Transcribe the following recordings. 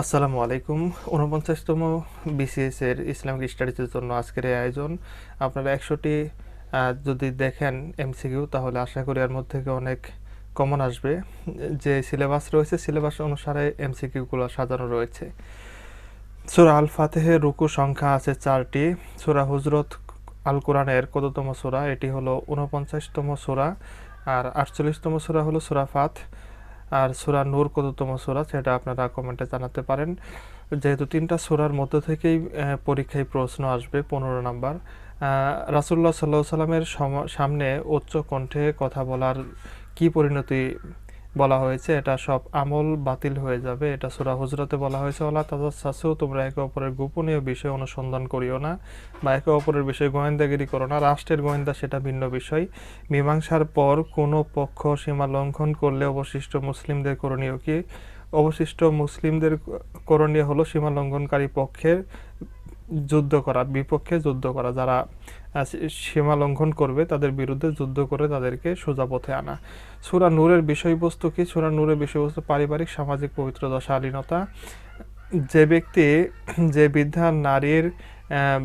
আসসালামু আলাইকুম। ঊনপঞ্চাশতম বিসিএস এর ইসলামিক স্টাডিজের জন্য আজকের এই আয়োজন। আপনারা একশোটি যদি দেখেন এমসিকিউ তাহলে আশা করি এর মধ্যে অনেক কমন আসবে। যে সিলেবাস রয়েছে, সিলেবাস অনুসারে এমসিকিউগুলো সাজানো রয়েছে। সুরা আল ফাতেহের রুকু সংখ্যা আছে চারটি। সুরা হুজরত আল কোরআনের কততম সুরা? এটি হলো ঊনপঞ্চাশতম সুরা। আর আটচল্লিশতম সুরা হলো সুরা ফাত। আর সুরা নূর কততম সুরা সেটা আপনারা কমেন্টে জানাতে পারেন। যেহেতু তিনটা সুরার মধ্যে থেকেই পরীক্ষায় প্রশ্ন আসবে পনেরো নাম্বার। রাসুল্লাহ সাল্লাহ সাল্লামের সামনে উচ্চ কণ্ঠে কথা বলার কি পরিণতি বলা হয়েছে, এটা সব আমল বাতিল হয়ে যাবে। এটা সুরা হুজরতে বলা হয়েছে ওলা তাজা শাসেও তোমরা একে অপরের গোপনীয় বিষয় অনুসন্ধান করিও না বা একে অপরের বিষয়ে গোয়েন্দাগিরি করো না। রাষ্ট্রের গোয়েন্দা সেটা ভিন্ন বিষয়। মীমাংসার পর কোনো পক্ষ সীমা লঙ্ঘন করলে অবশিষ্ট মুসলিমদের করণীয় কি? অবশিষ্ট মুসলিমদের করণীয় হলো সীমা লঙ্ঘনকারী পক্ষের যুদ্ধ করা, বিপক্ষে যুদ্ধ করা। যারা সীমা লঙ্ঘন করবে, তাদের বিরুদ্ধে যুদ্ধ করে তাদেরকে সোজা পথে আনা। সুরা নূরের বিষয়বস্তু কি? সুরা নূরের বিষয়বস্তু পারিবারিক, সামাজিক পবিত্রতা শালীনতা যে ব্যক্তি, যে বৃদ্ধা নারীর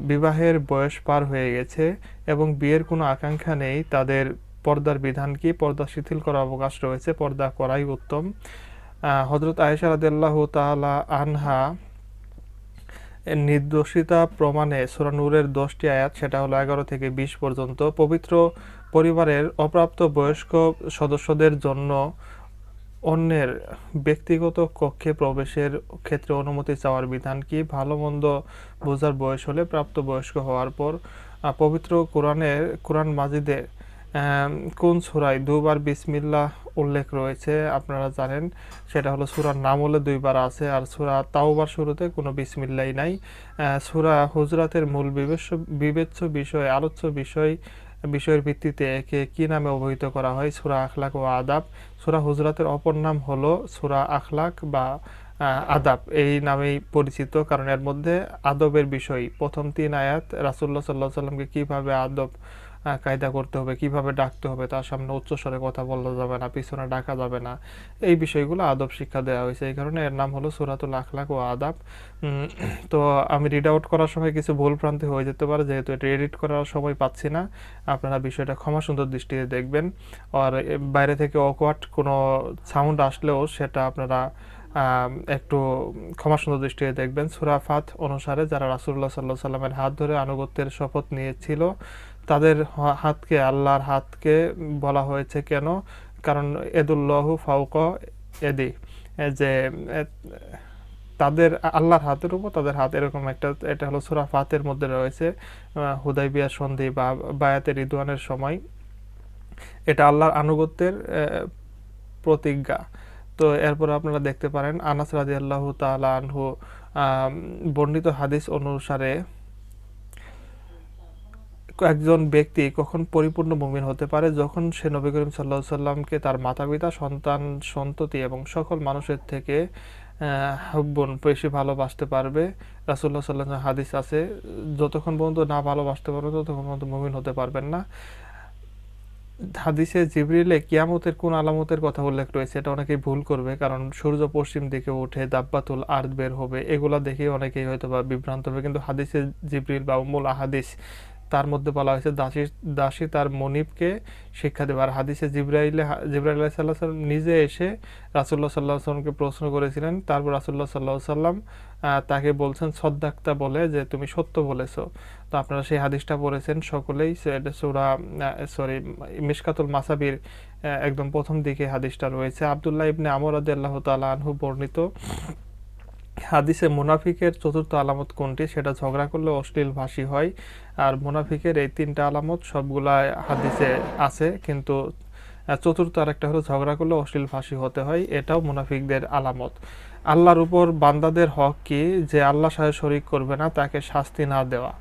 বিবাহের বয়স পার হয়ে গেছে এবং বিয়ের কোনো আকাঙ্ক্ষা নেই, তাদের পর্দার বিধান কি? পর্দা শিথিল করার অবকাশ রয়েছে, পর্দা করাই উত্তম। হজরত আয়েশা রাদিয়াল্লাহু তাআলা আনহা নির্দোষিতা প্রমাণে সুরানুরের দশটি আয়াত, সেটা হলো এগারো থেকে বিশ পর্যন্ত, পবিত্র পরিবারের অপ্রাপ্ত বয়স্ক সদস্যদের জন্য অন্যের ব্যক্তিগত কক্ষে প্রবেশের ক্ষেত্রে অনুমতি চাওয়ার বিধান কি? ভালো মন্দ বোঝার বয়স হলে প্রাপ্ত বয়স্ক হওয়ার পর পবিত্র কোরআনের, কোরআন মাজিদের কোন সুরায় দুবার বিসমিল্লাহ উল্লেখ রয়েছে আপনারা জানেন, সেটা হলো সুরার নাম হলে দুইবার আছে আর সুরা তাওবার শুরুতে কোনো বিসমিল্লাই নাই। সুরা হুজরাতের মূল বিবেচ্য বিবেচ্য বিষয়, আলোচ্য বিষয়, বিষয়ের ভিত্তিতে একে কি নামে অবহিত করা হয়? সুরা আখলাক ও আদাব। সুরা হুজরাতের অপর নাম হলো সুরা আখলাক বা আদাব। এই নামেই পরিচিত কারণ এর মধ্যে আদবের বিষয়। প্রথম তিন আয়াত রাসুল্লাহ সাল্লাহ সাল্লামকে কীভাবে আদব কায়দা করতে হবে, কীভাবে ডাকতে হবে, তার সামনে উচ্চস্বরে কথা বলা যাবে না, পিছনে ডাকা যাবে না। এই বিষয়গুলো আদব শিক্ষা দেওয়া হয়েছে। এই কারণে এর নাম হলো সুরাতুল আখলাক ও আদাব। তো আমি রিড আউট করার সময় কিছু ভুল প্রান্তি হয়ে যেতে পারে, যেহেতু এটা এডিট করার সময় পাচ্ছি না। আপনারা বিষয়টা ক্ষমা সুন্দর দৃষ্টিতে দেখবেন। আর বাইরে থেকে অকওয়ার্ড কোনো সাউন্ড আসলেও সেটা আপনারা একটু ক্ষমা সুন্দর দৃষ্টিতে দেখবেন। সুরাফাত অনুসারে যারা রাসুল্লাহ সাল্লাহ সাল্লামের হাত ধরে আনুগত্যের শপথ নিয়েছিল তাদের হাতকে, আল্লাহর হাতকে বলা হয়েছে কেন? কারণ এদুল্লাহু ফাউক এদি। যে তাদের, আল্লাহর হাতের উপর তাদের হাত এরকম একটা, এটা হলো সুরা ফাতের মধ্যে রয়েছে হুদাই বিয়ার সন্ধি বা বায়াতের ইদুয়ানের সময়। এটা আল্লাহর আনুগত্যের প্রতিজ্ঞা। তো এরপর আপনারা দেখতে পারেন, আনাস রাজি আল্লাহ তালা আনহু বর্ণিত হাদিস অনুসারে একজন ব্যক্তি কখন পরিপূর্ণ মুমিন হতে পারে? যখন সে নবী করিম সাল্লাহ সাল্লামকে তার মাতা পিতা সন্তান, সন্ততি এবং সকল মানুষের থেকে বোন বেশি ভালোবাসতে পারবে। রাসুল্লাহ সাল্লাহ হাদিস আছে, যতক্ষণ পর্যন্ত না ভালোবাসতে পারবে, ততক্ষণ পর্যন্ত মুমিন হতে পারবেন না। হাদিসে জিবরিলে কিয়ামতের কোন আলামতের কথা উল্লেখ রয়েছে, এটা অনেকেই ভুল করবে, কারণ সূর্য পশ্চিম দিকে উঠে দাব্বাতুল আর্থ বের হবে। এগুলা দেখে অনেকেই হয়তো বা বিভ্রান্ত হবে, কিন্তু হাদিসে জিবরিল বা উমুল আহাদিস তার মধ্যে বলা হয়েছে দাসী দাসী তার মনিবকে শিক্ষা দেবে। আর হাদিসে জিব্রাইলে, জিব্রাইল সাল্লাহ সাল্লাম নিজে এসে রাসুল্লাহ সাল্লাহ সাল্লামকে প্রশ্ন করেছিলেন। তারপর রাসুল্লাহ সাল্লাহ সাল্লাম তাকে বলছেন, সদ্দাক্তা বলে যে, তুমি সত্য বলেছ। তো আপনারা সেই হাদিসটা পড়েছেন সকলেই। সুরা সরি মিসকাতুল মাসাবির একদম প্রথম দিকে হাদিসটা রয়েছে। আবদুল্লাহ ইবনে আমর আল্লাহ তালা আনহু বর্ণিত। হাদিসে মুনাফিকের চতুর্থ আলামত কোনটি? সেটা ঝগড়া করলে অশ্লীল ভাষী হয়। আর মুনাফিকের এই তিনটা আলামত সবগুলা হাদিসে আছে, কিন্তু চতুর্থ আরেকটা হলো ঝগড়া করলে অশ্লীল ভাষী হতে হয়। এটাও মুনাফিকদের আলামত। আল্লাহর উপর বান্দাদের হক কি? যে আল্লাহ সাহেব শরিক করবে না, তাকে শাস্তি না দেওয়া।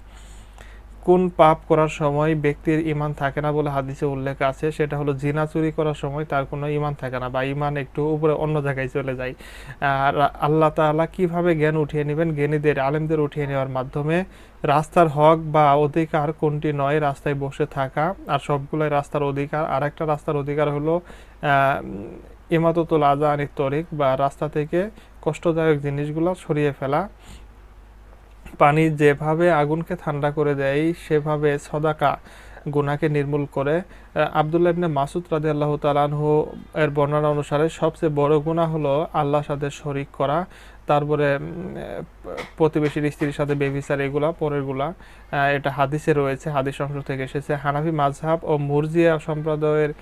কোন পাপ করার সময় ব্যক্তির ইমান থাকে না বলে হাদিসে উল্লেখ আছে, সেটা হলো জিনা চুরি করার সময় তার কোনো ইমান থাকে না বা ইমান একটু উপরে অন্য জায়গায় চলে যায়। আর আল্লাহ তাআলা কীভাবে জ্ঞান উঠিয়ে নেবেন? জ্ঞানীদের, আলেমদের উঠিয়ে নেওয়ার মাধ্যমে রাস্তার হক বা অধিকার কোনটি নয়, রাস্তায় বসে থাকা আর সবগুলোই রাস্তার অধিকার। আর একটা রাস্তার অধিকার হলো ইমাদতুল আজাহানি তরিক বা রাস্তা থেকে কষ্টদায়ক জিনিসগুলো সরিয়ে ফেলা। পানি যেভাবে আগুনকে ঠান্ডা করে দেয় সেভাবে সদাকা গুনাহকে নির্মূল করে। আবদুল্লাহ ইবনে মাসুদ রাদি আল্লাহ তালানহু এর বর্ণনা অনুসারে সবচেয়ে বড় গুণা হলো আল্লাহর সাথে শরিক করা, তারপরে প্রতিবেশীর স্ত্রীর সাথে বেবিচার এগুলা পরেরগুলা এটা হাদিসে রয়েছে, হাদিস অংশ থেকে এসেছে। হানাফি মাঝহাব ও মুরজিয়া সম্প্রদায়ের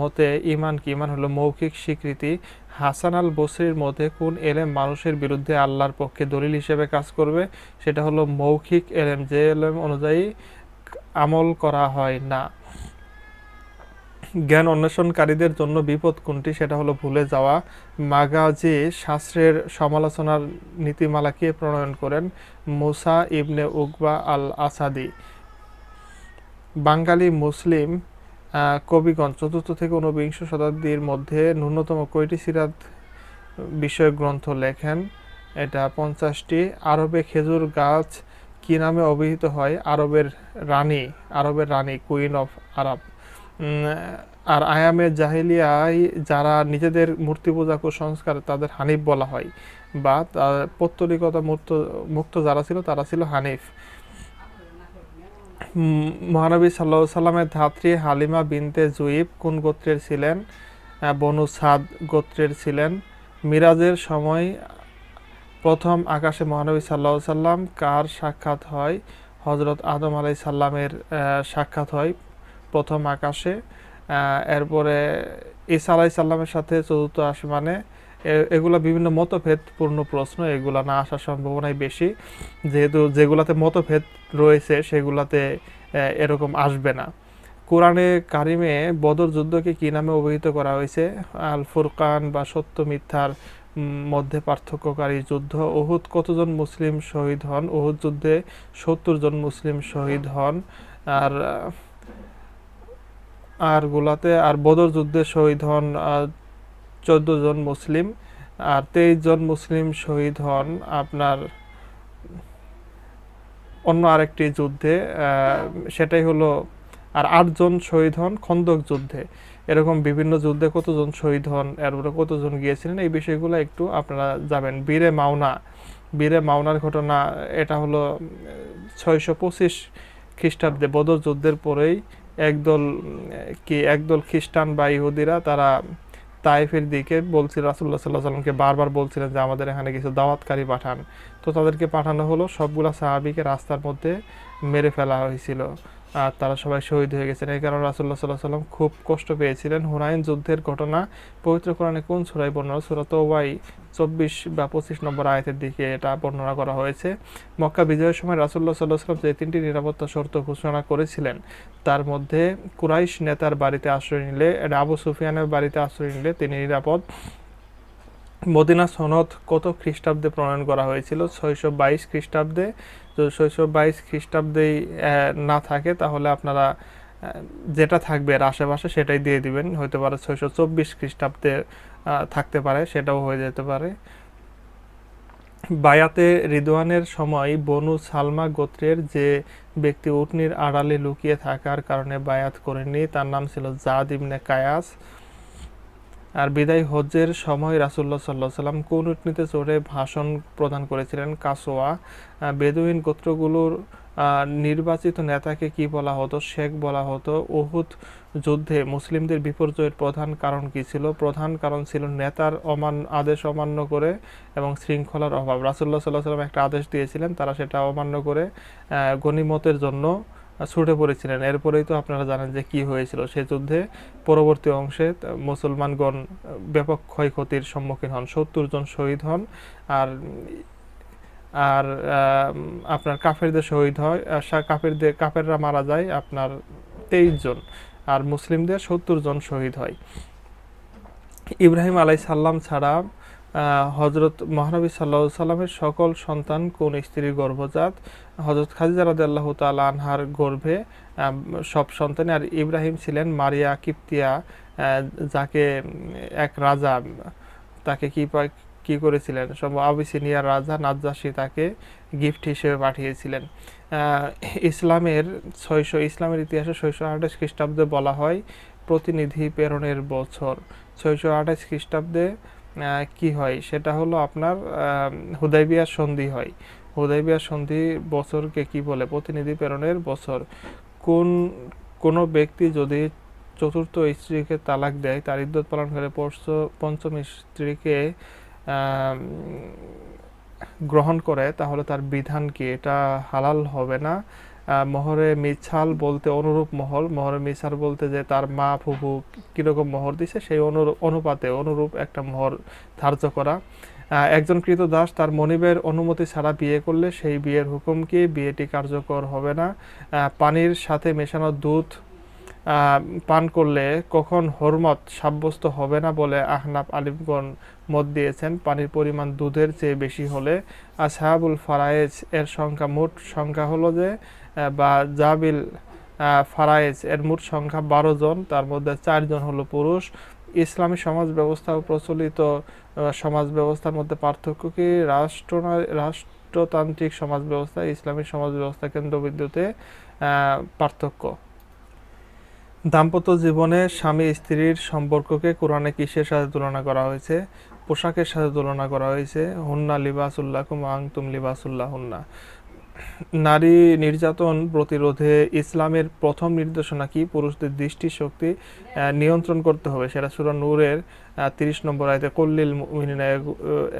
মতে ইমান কি? ইমান হলো মৌখিক স্বীকৃতি। হাসান আল বসরির মধ্যে কোন এলেম মানুষের বিরুদ্ধে আল্লাহর পক্ষে দলিল হিসেবে কাজ করবে? সেটা হলো মৌখিক এলেম। যে এলেম অনুযায়ী আমল করা হয় না। জ্ঞান অন্বেষণকারীদের জন্য বিপদ কোনটি সেটা হলো ভুলে যাওয়া। মাগাজি শাস্ত্রের সমালোচনার নীতিমালা কে প্রণয়ন করেন মুসা ইবনে উকবা আল আসাদি বাঙালি মুসলিম কবিগণ চতুর্থ থেকে ঊনবিংশ শতাব্দীর মধ্যে ন্যূনতম কয়টি সিরাত বিষয়ক গ্রন্থ লেখেন? এটা পঞ্চাশটি। আরবে খেজুর গাছ কি নামে অভিহিত হয়? আরবের রানী আরবের রানী কুইন অফ আরব আর আয়ামে জাহিলিয়ায় যারা নিজেদের মূর্তি পূজা কুসংস্কার তাদের হানিফ বলা হয় বা পৌত্তলিকতা মুক্ত মুক্ত যারা ছিল তারা ছিল হানিফ। মহানবী সাল্লাহ সাল্লামের ধাত্রী হালিমা বিনতে জুইব কোন গোত্রের ছিলেন? বনু সাদ গোত্রের ছিলেন। মিরাজের সময় প্রথম আকাশে মহানবী সাল্লাহ সাল্লাম কার সাক্ষাৎ হয়? হজরত আদম আলাই সাল্লামের সাক্ষাৎ হয় প্রথম আকাশে। এরপরে ঈসা আলাই সাল্লামের সাথে চতুর্থ আসমানে। এগুলা বিভিন্ন মতভেদপূর্ণ প্রশ্ন, এগুলা না আসার সম্ভাবনাই বেশি। যেহেতু যেগুলাতে মতভেদ রয়েছে, সেগুলাতে এরকম আসবে না। কোরআনে কারিমে বদর যুদ্ধকে কি নামে অভিহিত করা হয়েছে? আল ফুরকান বা সত্য মিথ্যার মধ্যে পার্থক্যকারী যুদ্ধ। উহুদ কতজন মুসলিম শহীদ হন? ওহুদ যুদ্ধে সত্তর জন মুসলিম শহীদ হন। আর আর গুলাতে, আর বদর যুদ্ধে শহীদ হন চোদ্দ জন মুসলিম। আর তেইশ জন মুসলিম শহীদ হন আপনার অন্য আরেকটি যুদ্ধে সেটাই হলো, আর আটজন শহীদ হন খন্দক যুদ্ধে। এরকম বিভিন্ন যুদ্ধে কতজন শহীদ হন, এরপরে কতজন গিয়েছিলেন, এই বিষয়গুলো একটু আপনারা যাবেন বীরে মাওনা, বীরে মাওনার ঘটনা, এটা হলো ছয়শো পঁচিশ খ্রিস্টাব্দে বদর যুদ্ধের পরেই একদল, কি, একদল খ্রিস্টান বা ইহুদিরা তারা তাইফের দিকে বলছিল রাসুল্লাহ সাল্লাহ সাল্লামকে বারবার বলছিলেন যে আমাদের এখানে কিছু দাওয়াতকারী পাঠান। তো তাদেরকে পাঠানো হলো, সবগুলা সাহাবিকে রাস্তার মধ্যে মেরে ফেলা হয়েছিল। আর তারা সবাই শহীদ হয়ে গেছেন। এই কারণে রাসুল্লাহ সাল্লাহ সাল্লাম খুব কষ্ট পেয়েছিলেন। হুনাইন যুদ্ধের ঘটনা পবিত্র কোরআনে কোন সুরাই বর্ণনা? সুরা তওবাই চব্বিশ বা পঁচিশ নম্বর আয়তের দিকে এটা বর্ণনা করা হয়েছে। মক্কা বিজয়ের সময় রাসুল্লাহ সাল্লাহ সাল্লাম যে তিনটি নিরাপত্তা শর্ত ঘোষণা করেছিলেন, তার মধ্যে কুরাইশ নেতার বাড়িতে আশ্রয় নিলে, এটা আবু সুফিয়ানের বাড়িতে আশ্রয় নিলে তিনি নিরাপদ। মদিনা সনদ কত খ্রিস্টাব্দে প্রণয়ন করা হয়েছিল? ছয়শো বাইশ খ্রিস্টাব্দে যদি ছয়শো বাইশ খ্রিস্টাব্দেই না থাকে, তাহলে আপনারা যেটা থাকবে এর আশেপাশে সেটাই দিয়ে দিবেন। হতে পারে ছয়শো চব্বিশ খ্রিস্টাব্দে থাকতে পারে, সেটাও হয়ে যেতে পারে। বায়াতে রিদওয়ানের সময় বনু সালমা গোত্রের যে ব্যক্তি উটনির আড়ালে লুকিয়ে থাকার কারণে বায়াত করেনি তার নাম ছিল জাদ ইবনে কায়াস। আর বিদায় হজ্জের সময় রাসুল্লাহ সাল্লাহ সাল্লাম কোন উটনিতে চড়ে ভাষণ প্রদান করেছিলেন? কাসোয়া। বেদুইন গোত্রগুলোর নির্বাচিত নেতাকে কি বলা হতো? শেখ বলা হতো। উহুদ যুদ্ধে মুসলিমদের বিপর্যয়ের প্রধান কারণ কি ছিল? প্রধান কারণ ছিল নেতার অমান আদেশ অমান্য করে এবং শৃঙ্খলার অভাব। রাসুল্লাহ সাল্লাহ সাল্লাম একটা আদেশ দিয়েছিলেন তারা সেটা অমান্য করে আহ, গনিমতের জন্য ছুটে পড়েছিলেন। এরপরেই তো আপনারা জানেন যে কি হয়েছিল। সে যুদ্ধে পরবর্তী অংশে মুসলমানগণ ব্যাপক ক্ষয়ক্ষতির সম্মুখীন হন। সত্তর জন শহীদ হন আর আর আপনার কাফেরদের শহীদ হয়। কাফেরদের, কাফেররা মারা যায় আপনার তেইশ জন আর মুসলিমদের সত্তর জন শহীদ হয়। ইব্রাহিম আলাই সাল্লাম ছাড়া হজরত মহানবী সাল্লাহ সাল্লামের সকল সন্তান কোন স্ত্রীর গর্ভজাত? হজরত খাদিজা রাদিয়াল্লাহ তাল আনহার গর্ভে সব সন্তানে আর ইব্রাহিম ছিলেন মারিয়া কিপ্তিয়া যাকে এক রাজা তাকে কি কি করেছিলেন? সব আবিসিনিয়ার রাজা নাজ্জাসী তাকে গিফট হিসেবে পাঠিয়েছিলেন। ইসলামের ছয়শো, ইসলামের ইতিহাসে ছয়শো আঠাশ খ্রিস্টাব্দে বলা হয় প্রতিনিধি প্রেরণের বছর। ছয়শো আঠাশ খ্রিস্টাব্দে কি হয়? সেটা হলো আপনার হুদাইবিয়ার সন্ধি হয়। হুদাইবিয়ার সন্ধি বছরকে কি বলে? প্রতিনিধি প্রেরণের বছর। কোন, কোনো ব্যক্তি যদি চতুর্থ স্ত্রীকে তালাক দেয়, তার ইদ্যত পালন করে পঞ্চম স্ত্রীকে গ্রহণ করে, তাহলে তার বিধান কি? এটা হালাল হবে না? মহরে মিছাল বলতে অনুরূপ মহল মহরে মিছাল বলতে যে তার মা ফুফু কীরকম মহর দিছে, সেই অনুরূপ, অনুপাতে অনুরূপ একটা মহর ধার্য করা। একজন কৃত দাস তার মনিবের অনুমতি ছাড়া বিয়ে করলে সেই বিয়ের হুকুম কি? বিয়েটি কার্যকর হবে না। পানির সাথে মেশানো দুধ পান করলে কখন হরমত সাব্যস্ত হবে না বলে আহনাফ আলিমগণ মত দিয়েছেন। পানির পরিমাণ দুধের চেয়ে বেশি হলে আর সাহাবুল ফারায়েজ এর সংখ্যা মোট সংখ্যা হলো যে বা জাবিল ফারায়েজ এর মোট সংখ্যা বারো জন, তার মধ্যে চারজন হলো পুরুষ। ইসলামী সমাজ ব্যবস্থা ও প্রচলিত সমাজ ব্যবস্থার মধ্যে পার্থক্য কি? রাষ্ট্র রাষ্ট্রতান্ত্রিক সমাজ ব্যবস্থা, ইসলামী সমাজ ব্যবস্থা, কেন্দ্রবিন্দুতে পার্থক্য। দাম্পত্য জীবনে স্বামী স্ত্রীর সম্পর্ককে কোরআনে কিসের সাথে তুলনা করা হয়েছে? পোশাকের সাথে তুলনা করা হয়েছে। হুন্না লিবাসুল্লাহ কুমাং তুম লিবাসুল্লাহ হুন্না নারী নির্যাতন প্রতিরোধে ইসলামের প্রথম নির্দেশনা কি? পুরুষদের দৃষ্টি শক্তি নিয়ন্ত্রণ করতে হবে। সেটা সুরা নূরের তিরিশ নম্বর আয়তে, কল্লিল মিনিনা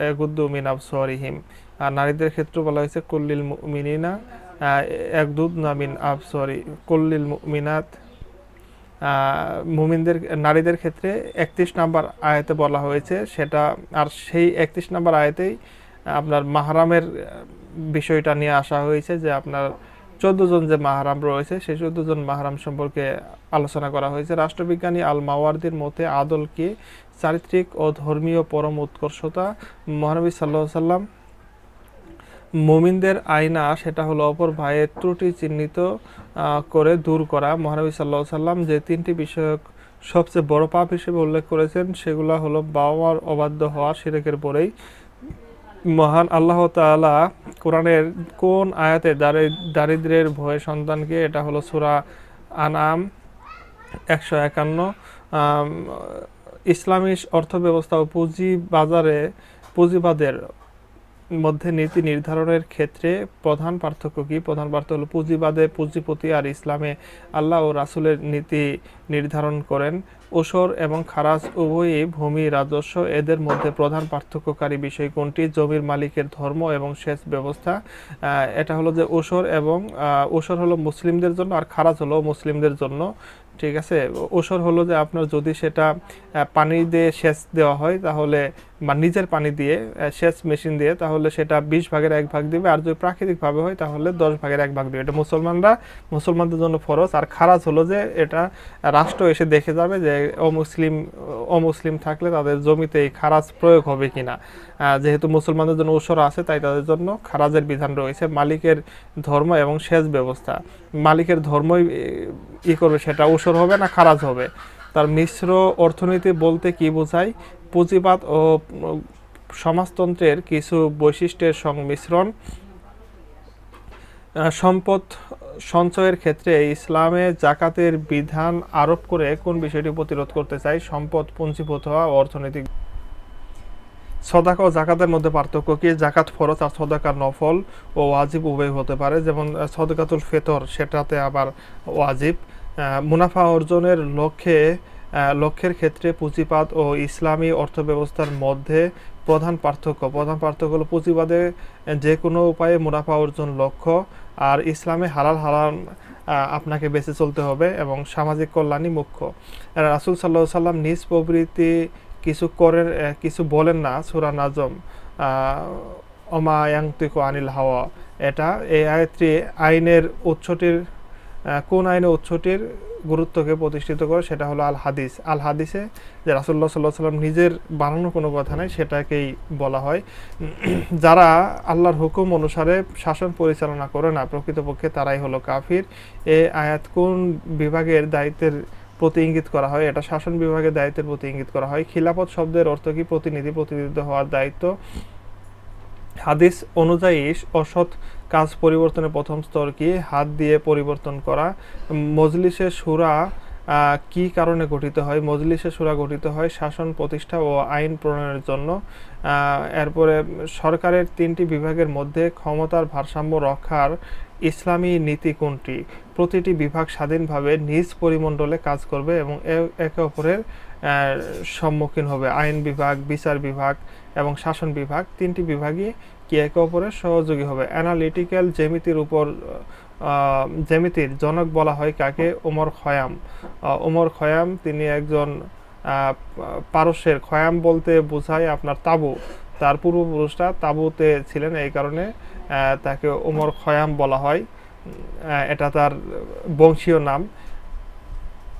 এগুদ্দু মিনাব সরিহিম আর নারীদের ক্ষেত্রে বলা হয়েছে, কল্লিল মিনিনা একদুদ নামিন আব সরি কল্লিল মিনাত মুমিনদের, নারীদের ক্ষেত্রে একত্রিশ নাম্বার আয়াতে বলা হয়েছে, সেটা, আর সেই একত্রিশ নাম্বার আয়াতেই আপনার মাহারামের বিষয়টা নিয়ে আসা হয়েছে যে আপনার চোদ্দ জন যে মাহারাম রয়েছে, সেই চোদ্দ জন মাহারাম সম্পর্কে আলোচনা করা হয়েছে। রাষ্ট্রবিজ্ঞানী আল মাওয়ারদির মতে আদলকে চারিত্রিক ও ধর্মীয় পরম উৎকর্ষতা? মহানবী সাল্লাহ সাল্লাম মুমিনদের আয়না, সেটা হলো অপর ভাইয়ের ত্রুটি চিহ্নিত করে দূর করা। মহানবী সাল্লাহ সাল্লাম যে তিনটি বিষয়ক সবচেয়ে বড় পাপ হিসেবে উল্লেখ করেছেন, সেগুলো হলো বাবার অবাধ্য হওয়া, সিরেকের পরেই মহান আল্লাহ তালা কোরআনের কোন আয়াতে দারিদ্রের ভয়ে সন্তানকে, এটা হলো সুরা আনাম একশো একান্ন ইসলামী অর্থব্যবস্থা ও পুঁজি বাজারে পুঁজিবাদের মধ্যে নীতি নির্ধারণের ক্ষেত্রে প্রধান পার্থক্য কি? প্রধান পার্থক্য হলো পুঁজিবাদে পুঁজিপতি আর ইসলামে আল্লাহ ও রাসুলের নীতি নির্ধারণ করেন। ওসর এবং খারাজ উভয়ই ভূমি, রাজস্ব, এদের মধ্যে প্রধান পার্থক্যকারী বিষয় কোনটি? জমির মালিকের ধর্ম এবং সেচ ব্যবস্থা। এটা হলো যে ওসর এবং ওসর হলো মুসলিমদের জন্য আর খারাজ হলো মুসলিমদের জন্য। ঠিক আছে? ওসর হলো যে আপনার যদি সেটা পানি দিয়ে সেচ দেওয়া হয়, তাহলে বা নিজের পানি দিয়ে সেচ মেশিন দিয়ে, তাহলে সেটা বিশ ভাগের এক ভাগ দিবে। আর যদি প্রাকৃতিকভাবে হয়, তাহলে দশ ভাগের এক ভাগ দিবে। এটা মুসলমানরা, মুসলমানদের জন্য ফরজ। আর খারাজ হলো যে এটা রাষ্ট্র এসে দেখে যাবে যে অমুসলিম অমুসলিম থাকলে তাদের জমিতে এই খারাজ প্রয়োগ হবে কিনা। যেহেতু মুসলমানদের জন্য ওসর আছে, তাই তাদের জন্য খারাজের বিধান রয়েছে। মালিকের ধর্ম এবং সেচ ব্যবস্থা। মালিকের ধর্মই ই করবে সেটা, ওসর হবে না খারাজ হবে। তার মিশ্র অর্থনীতি বলতে কি বোঝায়? পুঁজিবাদ ও সমাজতন্ত্রের কিছু বৈশিষ্ট্যের সংমিশ্রণ। সম্পদ সঞ্চয়ের ক্ষেত্রে ইসলামে জাকাতের বিধান আরোপ করে কোন বিষয়টি প্রতিরোধ করতে চাই সম্পদ পুঞ্জীভূত হওয়া অর্থনৈতিক সদাকা ও জাকাতের মধ্যে পার্থক্য কি? জাকাত ফরজ আর সদাকার নফল ও ওয়াজিব উভয় হতে পারে। যেমন সদকাতুল ফেতর, সেটাতে আবার ওয়াজিব। মুনাফা অর্জনের লক্ষ্যে লক্ষ্যের ক্ষেত্রে পুঁজিবাদ ও ইসলামী অর্থব্যবস্থার মধ্যে প্রধান পার্থক্য। প্রধান পার্থক্য হলো পুঁজিবাদে যে কোনো উপায়ে মুনাফা অর্জন লক্ষ্য আর ইসলামে হালাল হালাল আপনাকে বেঁচে চলতে হবে এবং সামাজিক কল্যাণই মুখ্য। রাসুল সাল্লাহ সাল্লাম নিজ প্রবৃত্তি কিছু করেন কিছু বলেন না, সুরা নাজম অমায়াংতিক আনিল হাওয়া। এটা এই আয়ত্রী আইনের উৎসটির কোন আইনের উৎসটির গুরুত্বকে প্রতিষ্ঠিত করে, সেটা হলো আল হাদিস আল হাদিসে যে রাসুল্লাহ সাল্লাহ সাল্লাম নিজের বানানো কোনো কথা নাই, সেটাকেই বলা হয়। যারা আল্লাহর হুকুম অনুসারে শাসন পরিচালনা করে না, প্রকৃতপক্ষে তারাই হলো কাফির। এ আয়াত কোন বিভাগের দায়িত্বের প্রতি ইঙ্গিত করা হয়। এটা শাসন বিভাগের দায়িত্বের প্রতি ইঙ্গিত করা হয়। খিলাফত শব্দের অর্থ কি? প্রতিনিধি প্রতিনিধিত্ব হওয়ার দায়িত্ব। হাদিস অনুযায়ী অসৎ কাজ পরিবর্তনের প্রথম স্তর কি? হাত দিয়ে পরিবর্তন করা। মজলিসে সুরা কি কারণে গঠিত হয়? মজলিসে সুরা গঠিত হয় শাসন, প্রতিষ্ঠা ও আইন প্রণয়নের জন্য। এরপরে সরকারের তিনটি বিভাগের মধ্যে ক্ষমতার ভারসাম্য রক্ষার ইসলামী নীতি কোনটি? প্রতিটি বিভাগ স্বাধীনভাবে নিজ পরিমণ্ডলে কাজ করবে এবং একে অপরের সম্মুখীন হবে। আইন বিভাগ, বিচার বিভাগ এবং শাসন বিভাগ তিনটি বিভাগই কি একে অপরের সহযোগী হবে? অ্যানালিটিক্যাল জ্যামিতির উপর জ্যামিতির জনক বলা হয় কাকে? ওমর খয়াম। ওমর খয়াম তিনি একজন পারস্যের খয়াম বলতে বোঝায় আপনার তাবু। তার পূর্বপুরুষরা তাবুতে ছিলেন এই কারণে তাকে ওমর খয়াম বলা হয়। এটা তার বংশীয় নাম।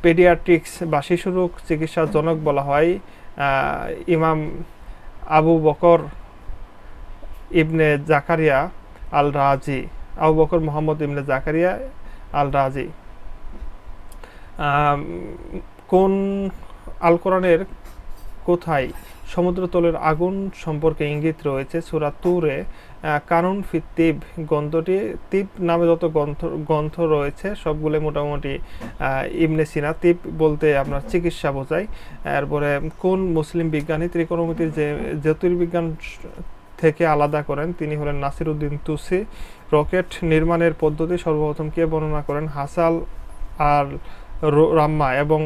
পেডিয়াট্রিক্স বা শিশুরোগ চিকিৎসার জনক বলা হয় ইমাম আবু বকর ইবনে জাকারিয়া আল রাজি আবু বকর মোহাম্মদ ইবনে জাকারিয়া আল রাজি কোন আল কোরআনের কোথায় সমুদ্রতলের আগুন সম্পর্কে ইঙ্গিত রয়েছে? সূরা তুরে আহ, কানুন ফিত্তিব গ্রন্থটি তিব নামে যত গ্রন্থ গ্রন্থ রয়েছে সবগুলো মোটামুটি ইবনে সিনা। তিব বলতে আপনার চিকিৎসা বোঝায়। এরপরে কোন মুসলিম বিজ্ঞানী ত্রিকোণমিতির যে জ্যোতির্বিজ্ঞান থেকে আলাদা করেন? তিনি হলেন নাসিরউদ্দিন তুসি। রকেট নির্মাণের পদ্ধতি সর্বপ্রথম কে বর্ণনা করেন? হাসাল আর রাম্মা এবং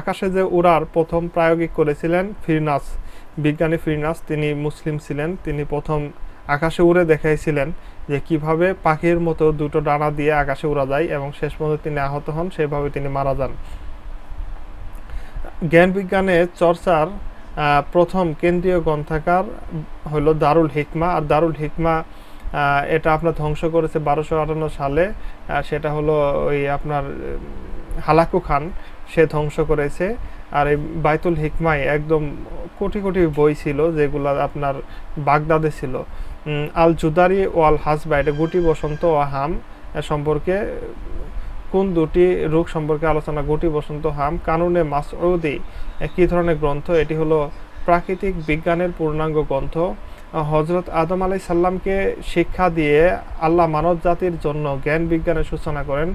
আকাশে যে উড়ার প্রথম প্রায়োগিক করেছিলেন ফিরনাস, বিজ্ঞানী ফিরনাস। তিনি মুসলিম ছিলেন, তিনি প্রথম আকাশে উড়ে দেখাইছিলেন যে কীভাবে পাখির মতো দুটো ডানা দিয়ে আকাশে উড়া যায় এবং শেষ পর্যন্ত তিনি আহত হন, সেভাবে তিনি মারা যান। জ্ঞান বিজ্ঞানে চর্চার প্রথম কেন্দ্রীয় গ্রন্থাগার হলো দারুল হিকমা। আর দারুল হিকমা এটা আপনার ধ্বংস করেছে বারোশো আটান্ন সালে। সেটা হলো ওই আপনার হালাকু খান, সে ধ্বংস করেছে। আর এই বাইতুল হিকমাই একদম কোটি কোটি বই ছিল যেগুলো আপনার বাগদাদে ছিল। আল জুদারি ও আল হাসবা এটা গুটি বসন্ত ও হাম সম্পর্কে, কোন দুটি রোগ সম্পর্কে আলোচনা? গুটি বসন্ত, হাম, কানুনে মাসউদি কী ধরনের গ্রন্থ? এটি হলো প্রাকৃতিক বিজ্ঞানের পূর্ণাঙ্গ গ্রন্থ। হজরত আদম আলাই সাল্লামকে শিক্ষা দিয়ে আল্লাহ মানব জাতির জন্য জ্ঞান বিজ্ঞানের সূচনা করেন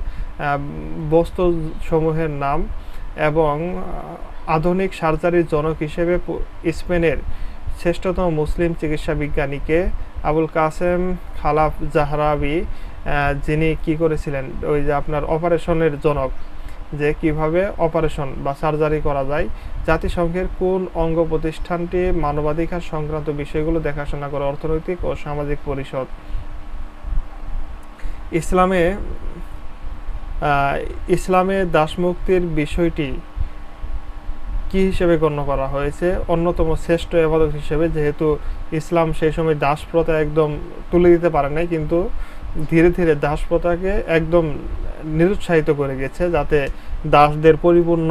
বস্তু সমূহের নাম এবং আধুনিক সার্জারির জনক হিসেবে স্পেনের শ্রেষ্ঠতম মুসলিম চিকিৎসা বিজ্ঞানীকে আবুল কাসেম খালাফ জাহরাবি যিনি কি করেছিলেন? ওই যে আপনার অপারেশনের জনক। যে কীভাবে অপারেশন বা সার্জারি করা যায়, জাতিসংঘের কোন অঙ্গ প্রতিষ্ঠানটি মানবাধিকার সংক্রান্ত বিষয়গুলো দেখাশোনা করে অর্থনৈতিক ও সামাজিক পরিষদ? ইসলামে ইসলামে দাসমুক্তির বিষয়টি কি হিসেবে গণ্য করা হয়েছে? অন্যতম শ্রেষ্ঠ এবাদত হিসেবে যেহেতু ইসলাম সেই সময় দাস প্রথা একদম তুলে দিতে পারে নাই, কিন্তু ধীরে ধীরে দাস প্রথাকে একদম নিরুৎসাহিত করে গেছে, যাতে দাসদের পরিপূর্ণ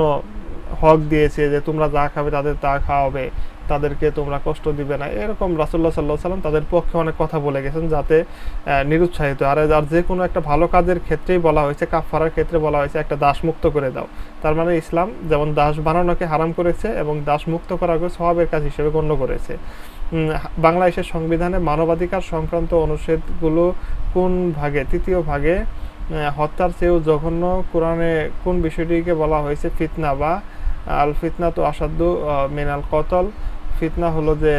হক দিয়েছে যে তোমরা যা খাবে তাদের তা খাওয়াবে, তাদেরকে তোমরা কষ্ট দিবে না। এরকম রাসুল্লাহ সাল্লাহ সাল্লাম তাদের পক্ষে অনেক কথা বলে গেছেন যাতে নিরুৎসাহিত। আর আর যে কোনো একটা ভালো কাজের ক্ষেত্রেই বলা হয়েছে কাফারার ক্ষেত্রে বলা হয়েছে, একটা দাস মুক্ত করে দাও। তার মানে ইসলাম যেমন দাস বানানোকে হারাম করেছে এবং দাস মুক্ত করাকে স্বভাবের কাজ হিসেবে গণ্য করেছে। বাংলাদেশের সংবিধানে মানবাধিকার সংক্রান্ত অনুচ্ছেদগুলো কোন ভাগে, তৃতীয় ভাগে হত্যার চেয়েও জঘন্য কোরআনে কোন বিষয়টিকে বলা হয়েছে ফিতনা বা আল ফিতনা তো আসাধ্য মিনাল কতল। ফিতনা হলো যে,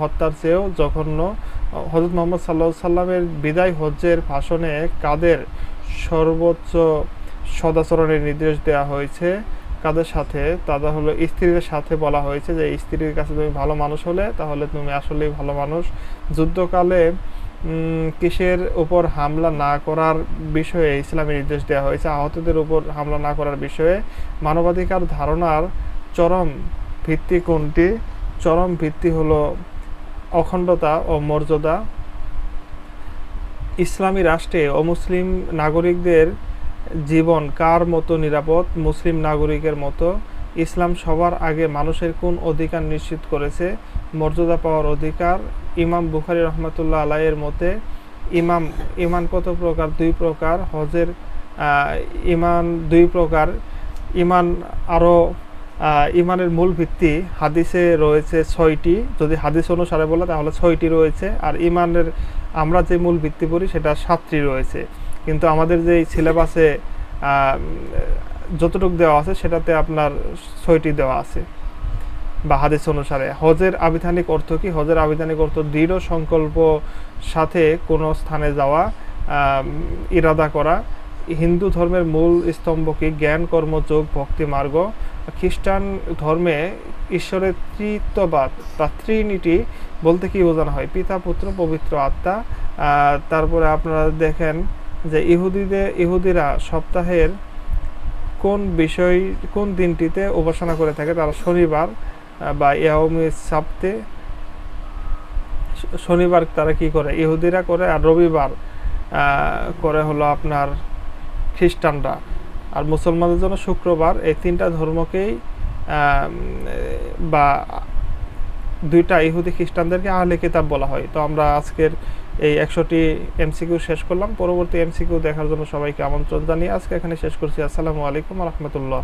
হত্যার চেয়েও জঘন্য। হজরত মোহাম্মদ সাল্লাহ সাল্লামের বিদায় হজ্জের ভাষণে কাদের সর্বোচ্চ সদাচরণের নির্দেশ দেওয়া হয়েছে? কাদের সাথে? তাদের হলো স্ত্রীদের সাথে বলা হয়েছে যে, স্ত্রীর কাছে তুমি ভালো মানুষ হলে তাহলে তুমি আসলেই ভালো মানুষ। যুদ্ধকালে কিসের উপর হামলা না করার বিষয়ে ইসলামী নির্দেশ দেওয়া হয়েছে। আহতদের উপর হামলা না করার বিষয়ে মানবাধিকার ধারণার চরম ভিত্তি কোনটি? চরম ভিত্তি হলো অখণ্ডতা ও মর্যাদা। ইসলামী রাষ্ট্রে অমুসলিম নাগরিকদের জীবন কার মতো নিরাপদ? মুসলিম নাগরিকের মতো। ইসলাম সবার আগে মানুষের কোন অধিকার নিশ্চিত করেছে? মর্যাদা পাওয়ার অধিকার। ইমাম বুখারি রহমতুল্লাহ আলাইয়ের মতে, ইমাম, ইমান কত প্রকার? দুই প্রকার। হজের ইমান দুই প্রকার। ইমান আরও ইমানের মূল ভিত্তি হাদিসে রয়েছে ছয়টি। যদি হাদিস অনুসারে বলে, তাহলে ছয়টি রয়েছে। আর ইমানের আমরা যে মূল ভিত্তি পড়ি, সেটা সাতটি রয়েছে। কিন্তু আমাদের যে সিলেবাসে যতটুকু দেওয়া আছে সেটাতে আপনার ছয়টি দেওয়া আছে। বা হাদিস অনুসারে। হজের আবিধানিক অর্থ কি? হজের আবিধানিক অর্থ দৃঢ় সংকল্প সাথে কোনো স্থানে যাওয়া ইরাদা করা, হিন্দু ধর্মের মূল স্তম্ভ কি? জ্ঞান, কর্ম, যোগ, ভক্তি, মার্গ। খ্রিস্টান ধর্মে ঈশ্বরের তৃত্ববাদ বা ট্রিনিটি বলতে কি বোঝানো হয়? পিতা, পুত্র, পবিত্র আত্মা। তারপরে আপনারা দেখেন যে ইহুদিদের, ইহুদিরা সপ্তাহের কোন বিষয়, কোন দিনটিতে উপাসনা করে থাকে? তারা শনিবার বা ইয়াউমি সাপ্তে শনিবার তারা কি করে? ইহুদিরা করে আর রবিবার করে হলো আপনার খ্রিস্টানরা। আর মুসলমানদের জন্য শুক্রবার, এই তিনটা ধর্মকেই বা দুইটা ইহুদি খ্রিস্টানদেরকে আহলে কিতাব বলা হয়। তো আমরা আজকের এই একশোটি এমসিকিউ শেষ করলাম। পরবর্তী এমসিকিউ দেখার জন্য সবাইকে আমন্ত্রণ জানিয়ে আজকে এখানে শেষ করছি। আসসালামু আলাইকুম রহমতুল্লাহ।